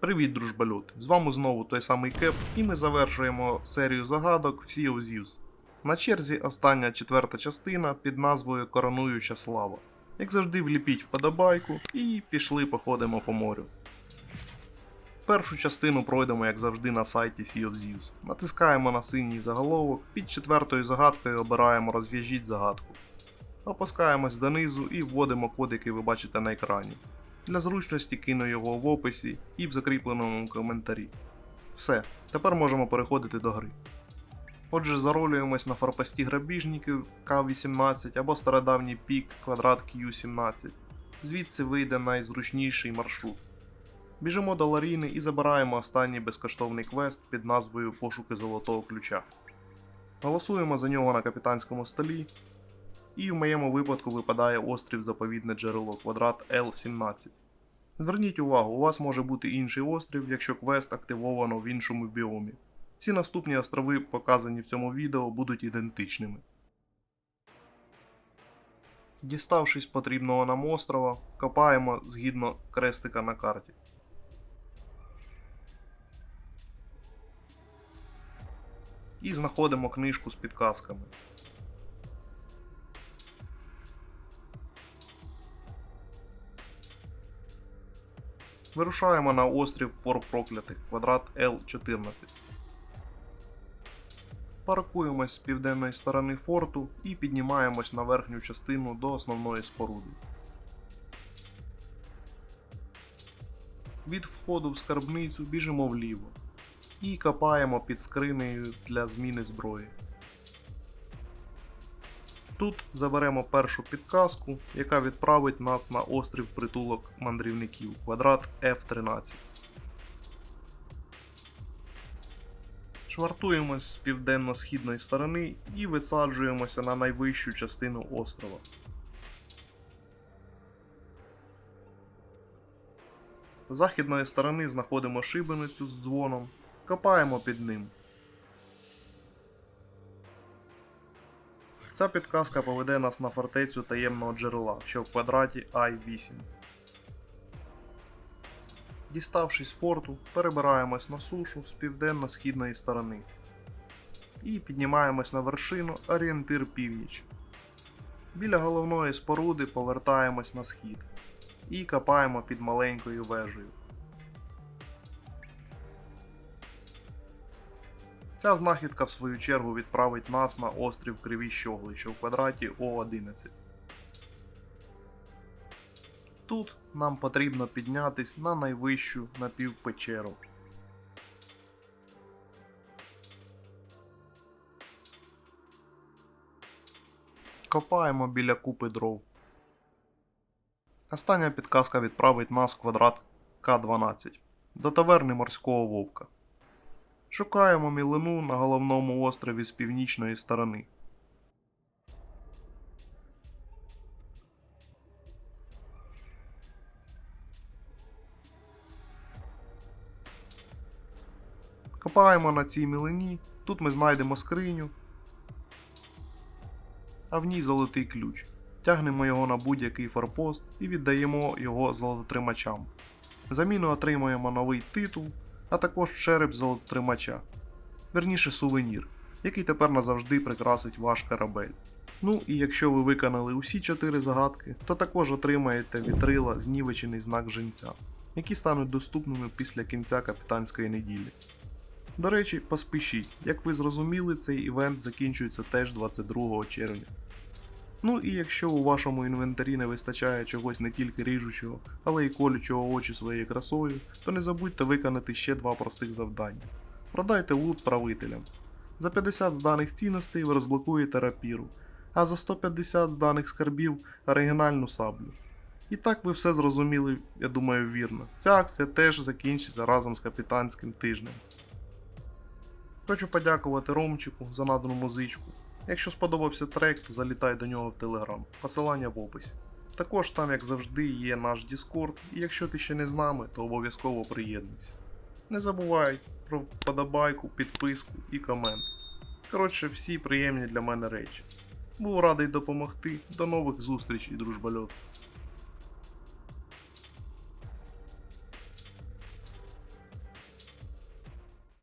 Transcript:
Привіт, дружбальоти! З вами знову той самий Кеп, і ми завершуємо серію загадок в of Zeus. На черзі остання четверта частина під назвою Коронуюча слава. Як завжди, вліпіть вподобайку і пішли походимо по морю. Першу частину пройдемо, як завжди, на сайті Sea of Zeus. Натискаємо на синій заголовок, під четвертою загадкою обираємо розв'яжіть загадку. Опускаємось донизу і вводимо код, який ви бачите на екрані. Для зручності кину його в описі і в закріпленому коментарі. Все, тепер можемо переходити до гри. Отже, заролюємось на форпості грабіжників К-18 або стародавній пік квадрат Q17. Звідси вийде найзручніший маршрут. Біжимо до Ларіни і забираємо останній безкоштовний квест під назвою Пошуки золотого ключа. Голосуємо за нього на капітанському столі, і в моєму випадку випадає острів заповідне джерело квадрат L17. Зверніть увагу, у вас може бути інший острів, якщо квест активовано в іншому біомі. Всі наступні острови, показані в цьому відео, будуть ідентичними. Діставшись потрібного нам острова, копаємо згідно крестика на карті. І знаходимо книжку з підказками. Вирушаємо на острів Фор Проклятих, квадрат L14. Паркуємось з південної сторони форту і піднімаємось на верхню частину до основної споруди. Від входу в скарбницю біжимо вліво і копаємо під скринею для зміни зброї. Тут заберемо першу підказку, яка відправить нас на острів притулок мандрівників квадрат F13. Швартуємось з південно-східної сторони і висаджуємося на найвищу частину острова. З західної сторони знаходимо шибеницю з дзвоном, копаємо під ним. Ця підказка поведе нас на фортецю таємного джерела, що в квадраті I8. Діставшись форту, перебираємось на сушу з південно-східної сторони. І піднімаємось на вершину орієнтир північ. Біля головної споруди повертаємось на схід і копаємо під маленькою вежею. Ця знахідка в свою чергу відправить нас на острів Криві Щогли, що в квадраті О11. Тут нам потрібно піднятись на найвищу напівпечеру. Копаємо біля купи дров. Остання підказка відправить нас в квадрат К12 до таверни морського вовка. Шукаємо мілину на головному острові з північної сторони. Копаємо на цій мілині, тут ми знайдемо скриню, а в ній золотий ключ. Тягнемо його на будь-який форпост і віддаємо його золототримачам. Заміну отримуємо новий титул, а також череп золототримача. Верніше сувенір, який тепер назавжди прикрасить ваш корабель. Ну і якщо ви виконали усі 4 загадки, то також отримаєте вітрила знівечений знак женця, які стануть доступними після кінця капітанської неділі. До речі, поспішіть, як ви зрозуміли, цей івент закінчується теж 22 червня. Ну і якщо у вашому інвентарі не вистачає чогось не тільки ріжучого, але й колючого очі своєю красою, то не забудьте виконати ще два простих завдання. Продайте лут правителям. За 50 зданих цінностей ви розблокуєте рапіру, а за 150 зданих скарбів оригінальну саблю. І так ви все зрозуміли, я думаю, вірно. Ця акція теж закінчиться разом з капітанським тижнем. Хочу подякувати Ромчику за надану музичку. Якщо сподобався трек, то залітай до нього в Телеграм. Посилання в описі. Також там, як завжди, є наш Discord, і якщо ти ще не з нами, то обов'язково приєднуйся. Не забувай про вподобайку, підписку і комент. Коротше, всі приємні для мене речі. Був радий допомогти. До нових зустрічей, дружбальот.